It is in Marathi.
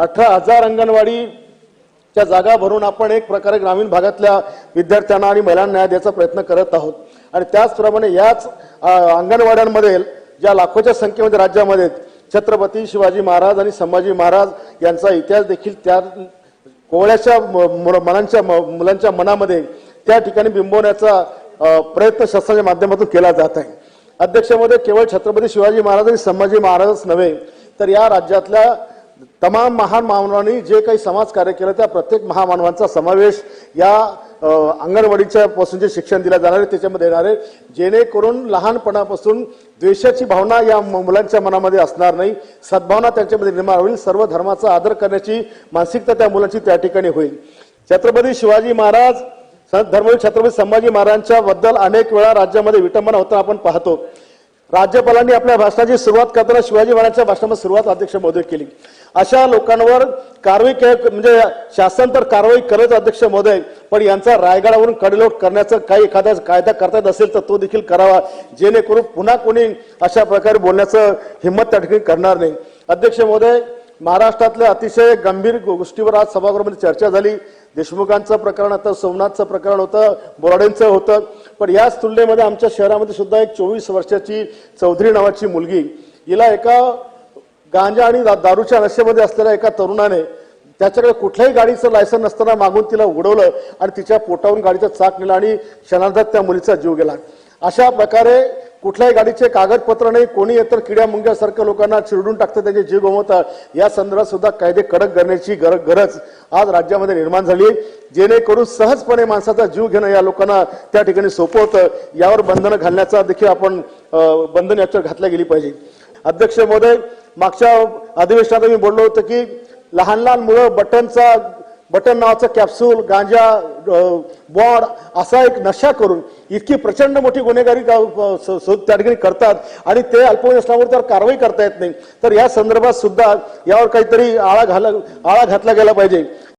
अठरा हजार अंगणवाडीच्या जागा भरून आपण एक प्रकारे ग्रामीण भागातल्या विद्यार्थ्यांना आणि महिलांना न्याय द्यायचा प्रयत्न करत आहोत. आणि त्याचप्रमाणे याच अंगणवाड्यांमध्ये ज्या लाखोच्या संख्येमध्ये राज्यामध्ये छत्रपती शिवाजी महाराज आणि संभाजी महाराज यांचा इतिहास देखील त्या कोवळ्याच्या म- मु- मनांच्या म- मुलांच्या मनामध्ये त्या ठिकाणी बिंबवण्याचा प्रयत्न शासनाच्या माध्यमातून केला जात आहे. अध्यक्षामध्ये केवळ छत्रपती शिवाजी महाराज आणि संभाजी महाराजच नव्हे तर या राज्यातल्या तमाम महान मानवांनी जे काही समाज कार्य केलं त्या प्रत्येक महामानवांचा समावेश या अंगणवाडीच्या पासून जे शिक्षण दिलं जाणार आहे त्याच्यामध्ये येणार आहे. जेणेकरून लहानपणापासून द्वेषाची भावना या मुलांच्या मनामध्ये असणार नाही. सद्भावना त्यांच्यामध्ये निर्माण होईल. सर्व धर्माचा आदर करण्याची मानसिकता त्या मुलांची त्या ठिकाणी होईल. छत्रपती शिवाजी महाराज संत धर्मवीर छत्रपती संभाजी महाराजांच्या बद्दल अनेक वेळा राज्यामध्ये विटंबना होताना आपण पाहतो. राज्यपालांनी आपल्या भाषणाची सुरुवात करताना शिवाजी महाराजांच्या भाषणामध्ये सुरुवात अध्यक्ष महोदय केली. अशा लोकांवर कारवाई के- म्हणजे शासन तर कारवाई करत अध्यक्ष महोदय पण यांचा रायगडावरून कडेलोट करण्याचा काही एखादा कायदा करता येत असेल तर तो देखील करावा. जेणेकरून पुन्हा कोणी अशा प्रकारे बोलण्याचं हिंमत त्या ठिकाणी करणार नाही. अध्यक्ष महोदय महाराष्ट्रातल्या अतिशय गंभीर गोष्टीवर आज सभागृहामध्ये चर्चा झाली. देशमुखांचं प्रकरण होतं सोमनाथचं प्रकरण होतं बोराडेंचं होतं. पण याच तुलनेमध्ये आमच्या शहरामध्ये सुद्धा एक चोवीस वर्षाची चौधरी नावाची मुलगी हिला एका गांजा आणि दा- दारूच्या नशेमध्ये असलेल्या एका तरुणाने त्याच्याकडे कुठल्याही गाडीचं लायसन नसताना मागून तिला उडवलं आणि तिच्या पोटावरून गाडीचा चाक नेला आणि क्षणार्धात त्या मुलीचा जीव गेला. अशा प्रकारे कुठल्याही गाडीचे कागदपत्र नाही कोणी येतर किड्या मुंग्यासारख्या लोकांना चिरडून टाकतं त्यांचे जीव गमवतात या संदर्भात सुद्धा कायदे कडक करण्याची गरज गरज आज राज्यामध्ये निर्माण झाली आहे. जेणेकरून सहजपणे माणसाचा जीव घेणं या लोकांना त्या ठिकाणी सोपं होतं यावर बंधनं घालण्याचा देखील आपण बंधन याच्यावर घातल्या गेली पाहिजे. अध्यक्ष महोदय मागच्या अधिवेशनात मी बोललो होतो की लहान लहान मुलं बटनचा बटन नावाचं कॅप्सूल गांजा बॉड असा एक नशा करून इतकी प्रचंड मोठी गुन्हेगारी का- त्या ठिकाणी करतात. आणि ते अल्पवयीन असल्यामुळे त्यावर कारवाई करता येत नाही. तर या संदर्भात सुद्धा यावर काहीतरी आळा घाला आळा घातला गेला पाहिजे.